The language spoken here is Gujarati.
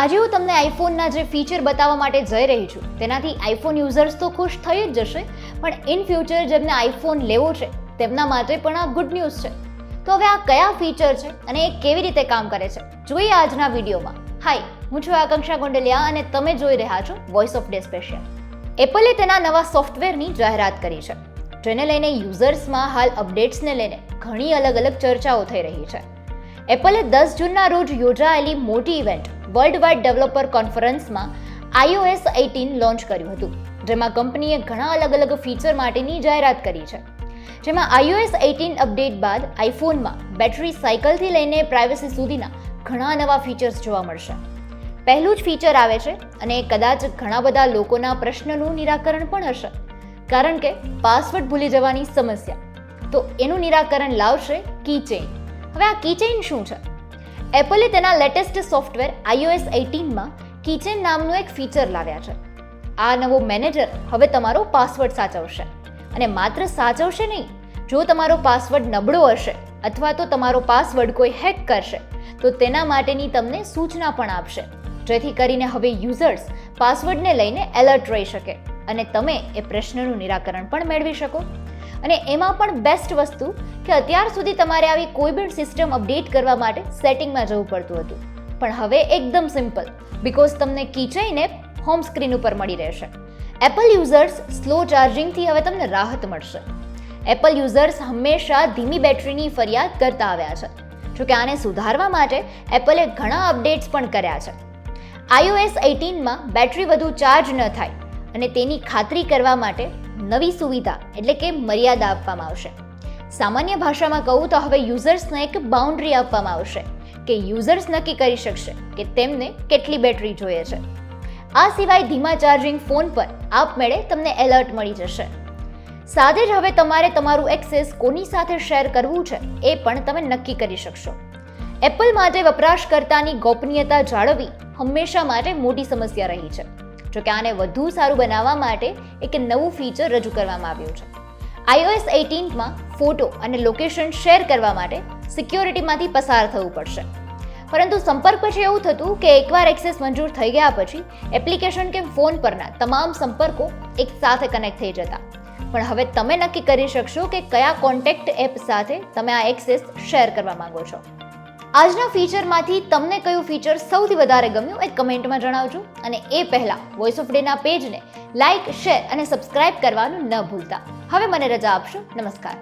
આજે હું તમને આઈફોનના જે ફીચર બતાવવા માટે જઈ રહી છું, તેનાથી આઈફોન યુઝર્સ તો ખુશ થઈ જ જશે, પણ ઇન ફ્યુચર જેમને આઈફોન લેવો છે, તેમના માટે પણ આ ગુડ ન્યૂઝ છે. તો હવે આ કયા ફીચર છે અને એ કેવી રીતે કામ કરે છે, જોઈએ આજના વિડીયોમાં. હાય, હું છું આકાંક્ષા ગોંડલિયા અને તમે જોઈ રહ્યા છો વોઇસ ઓફ ડે સ્પેશિયલ એપલે તેના નવા સોફ્ટવેરની જાહેરાત કરી છે, જેને લઈને યુઝર્સમાં હાલ અપડેટ્સને લઈને ઘણી અલગ અલગ ચર્ચાઓ થઈ રહી છે. એપલે દસ જૂનના રોજ યોજાયેલી મોટી ઇવેન્ટ વર્લ્ડ વાઇડ ડેવલપર કોન્ફરન્સમાં આઈઓએસ એઇટીન લોન્ચ કર્યું હતું, જેમાં કંપનીએ ઘણા અલગ અલગ ફીચર માટેની જાહેરાત કરી છે. જેમાં આઈઓએસ એટીન અપડેટ બાદ આઈફોનમાં બેટરી સાયકલથી લઈને પ્રાઇવસી સુધીના ઘણા નવા ફીચર્સ જોવા મળશે. પહેલું જ ફીચર આવે છે અને કદાચ ઘણા બધા લોકોના પ્રશ્નનું નિરાકરણ પણ હશે. કારણ કે પાસવર્ડ ભૂલી જવાની સમસ્યા. તો એનું નિરાકરણ લાવશે કીચેઇન હવે આ કીચેઇન શું છે? એપલે તેના લેટેસ્ટ સોફ્ટવેર આઈઓએસ એઇટીનમાં કિચન નામનું એક ફીચર લાવ્યા છે. આ નવો મેનેજર હવે તમારો પાસવર્ડ સાચવશે. અને માત્ર સાચવશે નહીં, જો તમારો પાસવર્ડ નબળો હશે અથવા તો તમારો પાસવર્ડ કોઈ હેક કરશે, તો તેના માટેની તમને સૂચના પણ આપશે. જેથી કરીને હવે યુઝર્સ પાસવર્ડને લઈને એલર્ટ રહી શકે અને તમે એ પ્રશ્નનું નિરાકરણ પણ મેળવી શકો. અને એમાં પણ બેસ્ટ વસ્તુ કે અત્યાર સુધી તમારે આવી કોઈ પણ સિસ્ટમ અપડેટ કરવા માટે સેટિંગમાં જવું પડતું હતું. પણ હવે એકદમ સિમ્પલ બિકોઝ તમને કીચેઇન એપ હોમ સ્ક્રીન ઉપર મળી રહેશે. એપલ યુઝર્સ સ્લો ચાર્જિંગથી હવે તમને રાહત મળશે. એપલ યુઝર્સ હંમેશા ધીમી બેટરીની ફરિયાદ કરતા આવ્યા છે. જોકે આને સુધારવા માટે એપલે ઘણા અપડેટ્સ પણ કર્યા છે. આઈઓએસ એઇટીનમાં બેટરી વધુ ચાર્જ ન થાય અને તેની ખાતરી કરવા માટે નવી સુવિધા એટલે કે મર્યાદા આપવામાં આવશે. સામાન્ય ભાષામાં કહું તો હવે યુઝર્સને એક બાઉન્ડ્રી આપવામાં આવશે કે યુઝર્સ નક્કી કરી શકશે કે તેમને કેટલી બેટરી જોઈએ છે. આ સિવાય ધીમા ચાર્જિંગ ફોન પર આપમેળે તમને એલર્ટ મળી જશે. સાથે જ હવે તમારે તમારું એક્સેસ કોની સાથે શેર કરવું છે એ પણ તમે નક્કી કરી શકશો. એપલ માટે વપરાશકર્તાની ગોપનીયતા જાળવવી હંમેશા માટે મોટી સમસ્યા રહી છે. જોકે આને વધુ સારું બનાવવા માટે એક નવું ફીચર રજૂ કરવામાં આવ્યું છે. આઈઓએસ એઇટીનમાં ફોટો અને લોકેશન શેર કરવા માટે સિક્યોરિટીમાંથી પસાર થવું પડશે. પરંતુ સંપર્ક પછી એવું થતું કે એકવાર એક્સેસ મંજૂર થઈ ગયા પછી એપ્લિકેશન કે ફોન પરના તમામ સંપર્કો એક સાથે કનેક્ટ થઈ જતા. પણ હવે તમે નક્કી કરી શકશો કે કયા કોન્ટેક્ટ એપ સાથે તમે આ એક્સેસ શેર કરવા માંગો છો. આજના ફીચરમાંથી તમને કયું ફીચર સૌથી વધારે ગમ્યું એ કમેન્ટમાં જણાવજો. અને એ પહેલાં વોઇસ ઓફ ડેના પેજને લાઇક શેર અને સબસ્ક્રાઇબ કરવાનું ન ભૂલતા. હવે મને રજા આપશો. નમસ્કાર.